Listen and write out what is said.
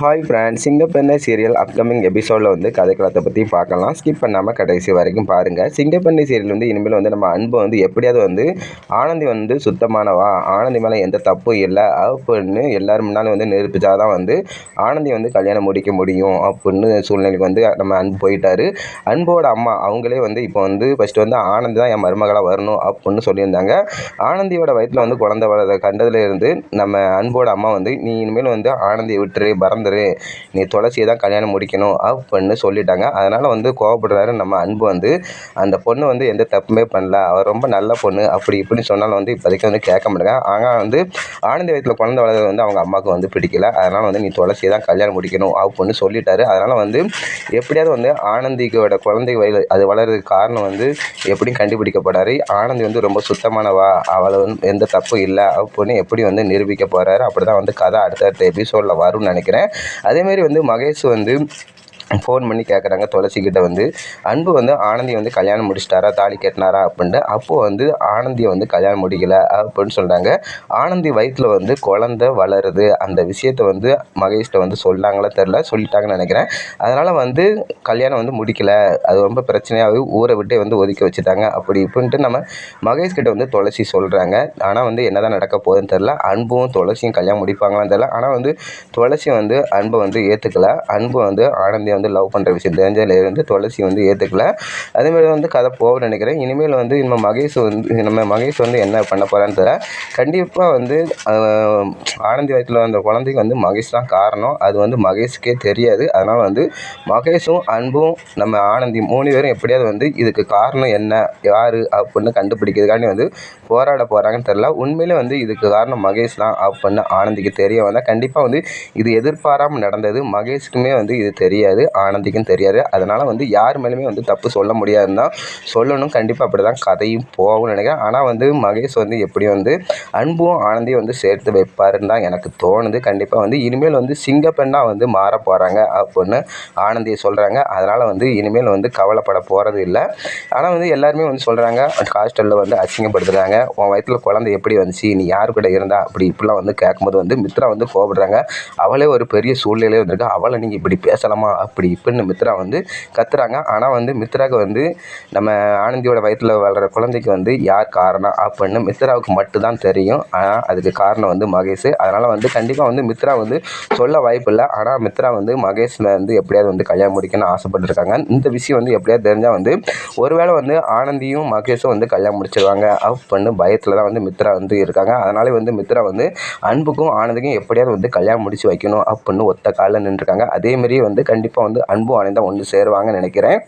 Hi friends சிங்கப்பெண்ணை serial upcoming எபிசோடில் வந்து கதைக்களத்தை பற்றி பார்க்கலாம். ஸ்கிப் பண்ணாமல் கடைசி வரைக்கும் பாருங்கள் சிங்கப்பெண்ணை சீரியல் வந்து இனிமேல் வந்து நம்ம அன்பு வந்து எப்படியாவது வந்து ஆனந்தி வந்து சுத்தமானவா? ஆனந்தி மேலே எந்த தப்பும் இல்லை. அப்படின்னு எல்லோரும் முன்னாலும் வந்து நிரூபித்தா தான் வந்து ஆனந்தி வந்து கல்யாணம் முடிக்க முடியும். அப்படின்னு சூழ்நிலைக்கு வந்து நம்ம அன்பு போயிட்டார். அன்போட அம்மா அவங்களே வந்து இப்போ வந்து ஃபஸ்ட்டு வந்து ஆனந்தி தான் என் மருமகளாக வரணும் அப்படின்னு சொல்லியிருந்தாங்க. ஆனந்தியோட வயிற்றில் வந்து குழந்தை வளர கண்டதுலேருந்து நம்ம அன்போட அம்மா வந்து நீ இனிமேல் வந்து ஆனந்தியை விட்டுரு பறந்து வந்துரு நீ துளசியை தான் கல்யாணம் முடிக்கணும் அப்படின்னு சொல்லிட்டாங்க. அதனால் வந்து கோவப்படுறாரு நம்ம அன்பு வந்து. அந்த பொண்ணு வந்து எந்த தப்புமே பண்ணல. அவர் ரொம்ப நல்ல பொண்ணு. அப்படி இப்படின்னு சொன்னாலும் வந்து இப்போதைக்கு வந்து கேட்க மாட்டேங்க. ஆனால் வந்து ஆனந்த வயத்தில் குழந்தை வளர்றது வந்து அவங்க அம்மாவுக்கு வந்து பிடிக்கல. அதனால் வந்து நீ துளசியை தான் கல்யாணம் முடிக்கணும் அப்படின்னு சொல்லிட்டாரு. அதனால் வந்து எப்படியாவது வந்து ஆனந்திக்கோட குழந்தை வயது அது வளர்றதுக்கு காரணம் வந்து எப்படியும் கண்டுபிடிக்கப்படாரு ஆனந்தி வந்து ரொம்ப சுத்தமானவா அவளை வந்து எந்த தப்பும் இல்லை அப்படின்னு எப்படி வந்து நிரூபிக்க போகிறாரு அப்படி தான் வந்து கதை அடுத்தடுத்த எபிசோடில் வரும்னு நினைக்கிறேன். அதேமாரி வந்து மகேஷ் வந்து ஃபோன் பண்ணி கேட்குறாங்க துளசிக்கிட்ட வந்து அன்பு வந்து ஆனந்தி வந்து கல்யாணம் முடிச்சிட்டாரா தாலி கட்டினாரா அப்படின்ட்டு அப்போது வந்து ஆனந்தியை வந்து கல்யாணம் முடிக்கலை அப்படின்னு சொல்கிறாங்க ஆனந்தி வயிற்றில் வந்து குழந்த வளருது. அந்த விஷயத்த வந்து மகேஷ்கிட்ட வந்து சொல்லாங்களா தெரில சொல்லிட்டாங்கன்னு நினைக்கிறேன். அதனால் வந்து கல்யாணம் வந்து முடிக்கலை. அது ரொம்ப பிரச்சனையாகவே ஊரை விட்டே வந்து ஒதுக்கி வச்சுட்டாங்க. அப்படி இப்படின்ட்டு நம்ம மகேஷ்கிட்ட வந்து துளசி சொல்கிறாங்க ஆனால் வந்து என்ன தான் நடக்க போகுதுன்னு தெரில அன்பும் துளசியும் கல்யாணம் முடிப்பாங்களான்னு தெரில ஆனால் வந்து துளசி வந்து அன்பை வந்து ஏற்றுக்கல அன்பு வந்து ஆனந்தியை வந்து லவ் பண்ணுற விஷயம். தெரிஞ்சதுலேருந்து துளசி வந்து ஏற்றுக்கல அதேமாதிரி வந்து கதை போக நினைக்கிறேன். இனிமேல் வந்து நம்ம மகேஷ் வந்து நம்ம மகேஷ் வந்து என்ன பண்ண போகிறான்னு தெரியல. கண்டிப்பாக வந்து ஆனந்தி வயத்தில் வந்த குழந்தைக்கு வந்து மகேஷ் தான் காரணம். அது வந்து மகேஷுக்கே தெரியாது. அதனால் வந்து மகேஷும் அன்பும் நம்ம ஆனந்தி மூணு பேரும் எப்படியாவது வந்து இதுக்கு காரணம் என்ன யார் அப்படின்னு கண்டுபிடிக்கிறதுக்காண்டி வந்து போராட போகிறாங்கன்னு தெரில உண்மையிலே வந்து இதுக்கு காரணம் மகேஷ் தான் அப்படின்னு ஆனந்திக்கு தெரிய வந்தால் கண்டிப்பாக வந்து இது எதிர்பாராமல் நடந்தது. மகேஷுக்குமே வந்து இது தெரியாது. ஆனந்திக்கும் தெரியாது. அதனால் வந்து யார் மேலேயுமே வந்து தப்பு சொல்ல முடியாதுன்னு தான் சொல்லணும். கண்டிப்பாக அப்படி தான் கதையும் போகும்னு நினைக்கிறேன். ஆனால் வந்து மகேஷ் வந்து எப்படி வந்து அன்பும் ஆனந்தியும் வந்து சேர்த்து வைப்பாருன்னு தான் எனக்கு தோணுது. கண்டிப்பாக வந்து இனிமேல் வந்து சிங்கப்பெண்ணாக வந்து மாற போகிறாங்க அப்படின்னு ஆனந்தியை சொல்கிறாங்க அதனால் வந்து இனிமேல் வந்து கவலைப்பட போகிறது இல்லை. ஆனால் வந்து எல்லாருமே வந்து சொல்கிறாங்க ஹாஸ்டலில் வந்து அசிங்கப்படுத்துகிறாங்க உன் வயத்தில் குழந்தை எப்படி வந்துச்சு? நீ யார் கூட இருந்தா? அப்படி இப்படிலாம் வந்து கேட்கும்போது வந்து மித்ரா வந்து கோபப்படுறாங்க அவளே ஒரு பெரிய சூழ்நிலையே வந்திருக்கு. அவளை நீங்கள் இப்படி பேசலாமா? அப்படி இப்படின்னு மித்ரா வந்து கத்துறாங்க. ஆனால் வந்து மித்ராவுக்கு வந்து நம்ம ஆனந்தியோட வயிற்றில் வளர குழந்தைக்கு வந்து யார் காரணம் அப்படின்னு மித்ராவுக்கு மட்டும்தான் தெரியும். ஆனால் அதுக்கு காரணம் வந்து மகேஷ். அதனால் வந்து கண்டிப்பாக வந்து மித்ரா வந்து சொல்ல வாய்ப்பு இல்லை ஆனால் மித்ரா வந்து மகேஷில் வந்து எப்படியாவது வந்து கல்யாணம் முடிக்கணும்னு ஆசைப்பட்டுருக்காங்க. இந்த விஷயம் வந்து எப்படியாவது தெரிஞ்சால் வந்து ஒருவேளை வந்து ஆனந்தியும் மகேஷும் வந்து கல்யாணம் முடிச்சிருவாங்க அப்படின்னு பயத்தில் தான் வந்து மித்ரா வந்து இருக்காங்க. அதனாலே வந்து மித்ரா வந்து அன்புக்கும் ஆனந்திக்கும் எப்படியாவது வந்து கல்யாணம் முடிச்சு வைக்கணும் அப்படின்னு ஒத்த காலில் நின்றுருக்காங்க. அதேமாரி வந்து கண்டிப்பாக வந்து அன்பும் ஆனந்தம் ஒன்று சேருவாங்கன்னு நினைக்கிறேன்.